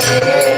Hare.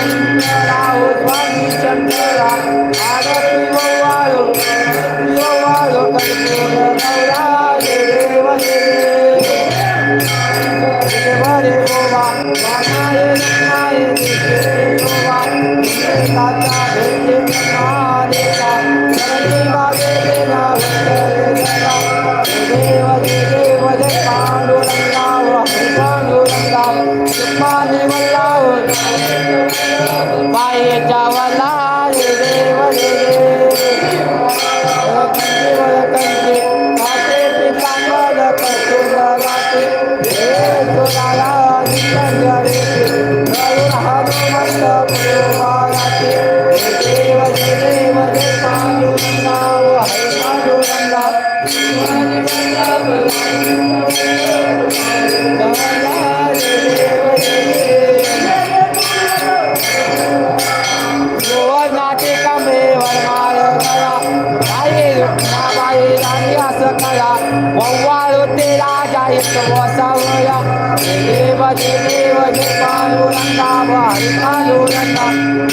Hallelujah.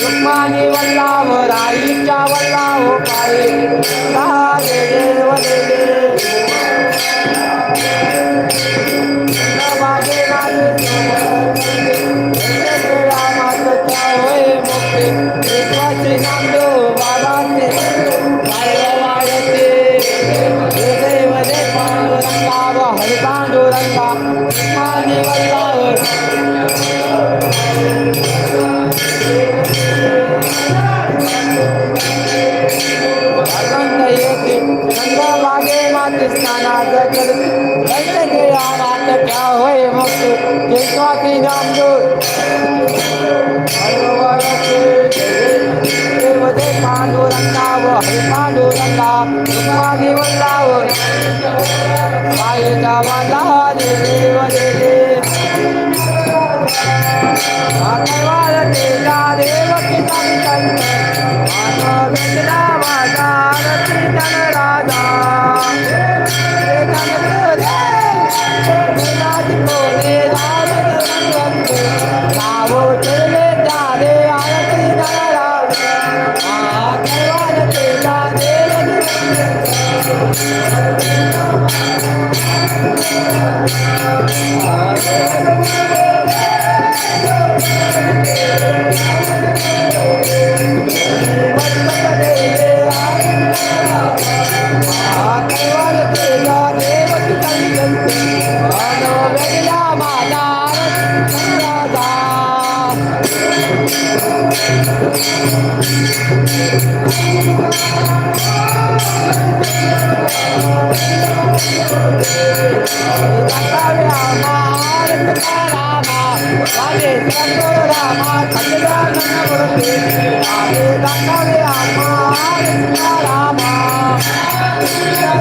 रुक्माने वल्लाव राईच्या वल्लाव पाये देव देव हरे पांडुरंगा माझी वल्लावर. योगी नंदा मागे माते स्नानाचं करते त्यांच्या गेला नात त्या होय मग ते स्वाती नामदूर हरे दे पांडुरंगा व हरे पांडुरंगा तुका घेऊन लाव पायीचा बांधा दे देव दे देवा देव किसन माता माझा रचितन राजा. राज कोणे राज रावो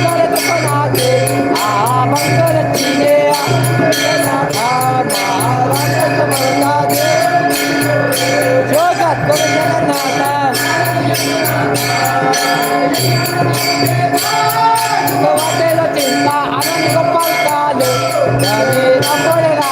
काले राता मागणे एकत्र त्यावे जगतरी पाय पाडून या संताच निर्वे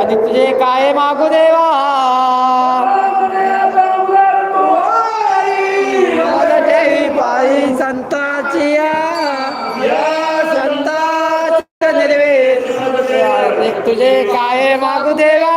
आणि तुझे काय मागू देवा? पायी संताची या. संताच निर्वे. तुझे काय मागू देवा?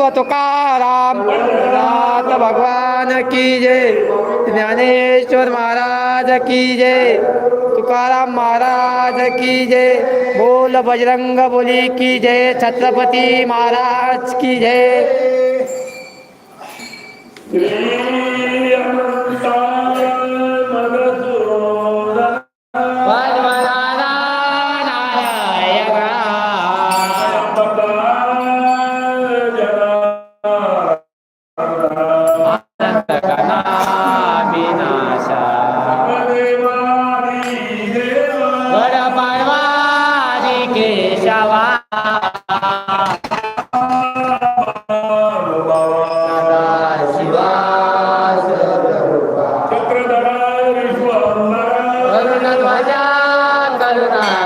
तुकाराम नाथ भगवान की जय। ज्ञानेश्वर महाराज की जय। तुकाराम महाराज की जय। बोल बजरंग बोली की जय। छत्रपती महाराज की जय। करुणा करा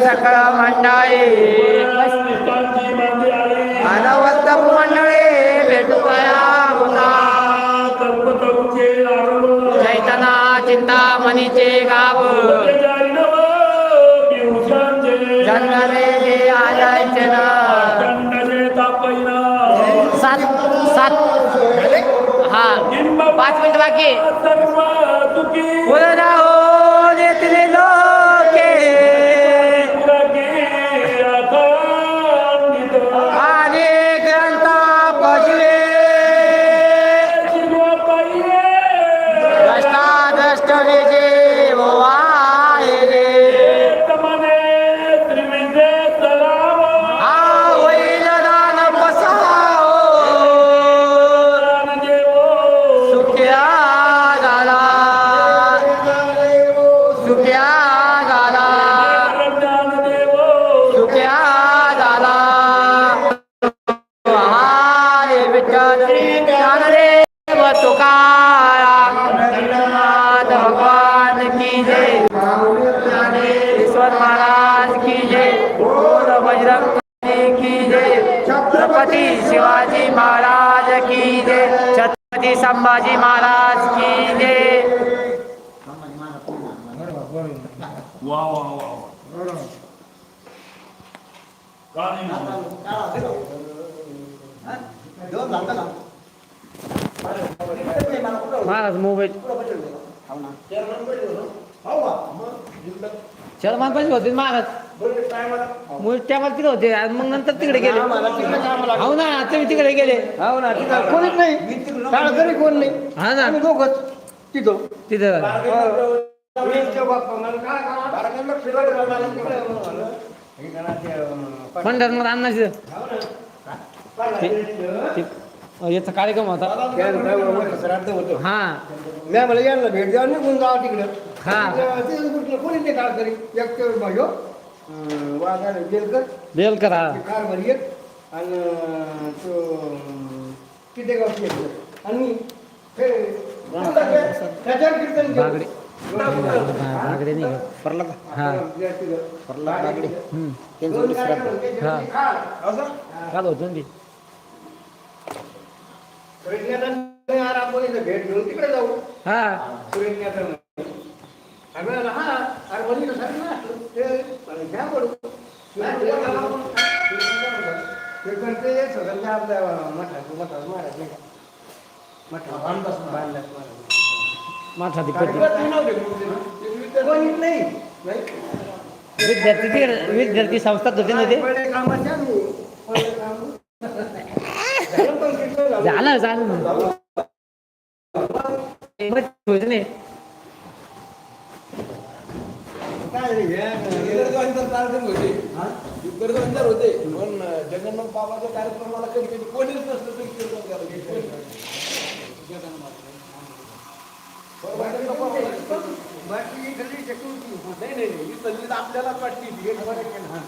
सकळ मंडळे अनवद्य मंडळे भेटू कया होता चिंतामणीचे गाव। सात सात हा पाच मिनिट बाकी. वा वा वा का नाही महाराज मोबाईल. शर्मान पण होते महाराज. मुळे त्याला तिकडे होते आणि मग नंतर तिकडे गेले. हो ना तुम्ही तिकडे गेले. हो ना तिथं कोणीच नाही. शाळा कोण नाही. हा ना. आम्ही दोघंच तिथं. तिथं. पंढर मग अन्नाची याचा कार्यक्रम होता. हा. मी मला यांना भेट द्या निघून जावा तिकडं. हा. कोणीच नाही काळ करी एक ते भाऊ वाघाने बेलकर. बेल करा ते कारभारी एक. आणि तो तिथे गावची आणि हे त्याच्यावर कीर्तन. बागडे नाही परला हा परला बागडे हा. काल होतो ती भेट घेऊन तिकडे जाऊ हा सुरेशनाथांना. हा अरे सर ना ते घ्या पडू ते करते आपल्या मठात मठात महाराज नाही का? मठात बांधलास महाराज. माठा ती पट्टी कार्यक्रमात नव्हते कोणते. कोणीच नाही नाही. विद्यार्थी तिकडे विद्यार्थी संस्थात होते ना ते. झालं झालं? होतं हे, पण जगन्नाथ बाबाच्या कार्यक्रमाला कधी कधी कोणीच नसतं तरी कीर्तन करायचं. बाकी चक्र होती. नाही नाही नाही ही सल्ली तर आपल्यालाच ना.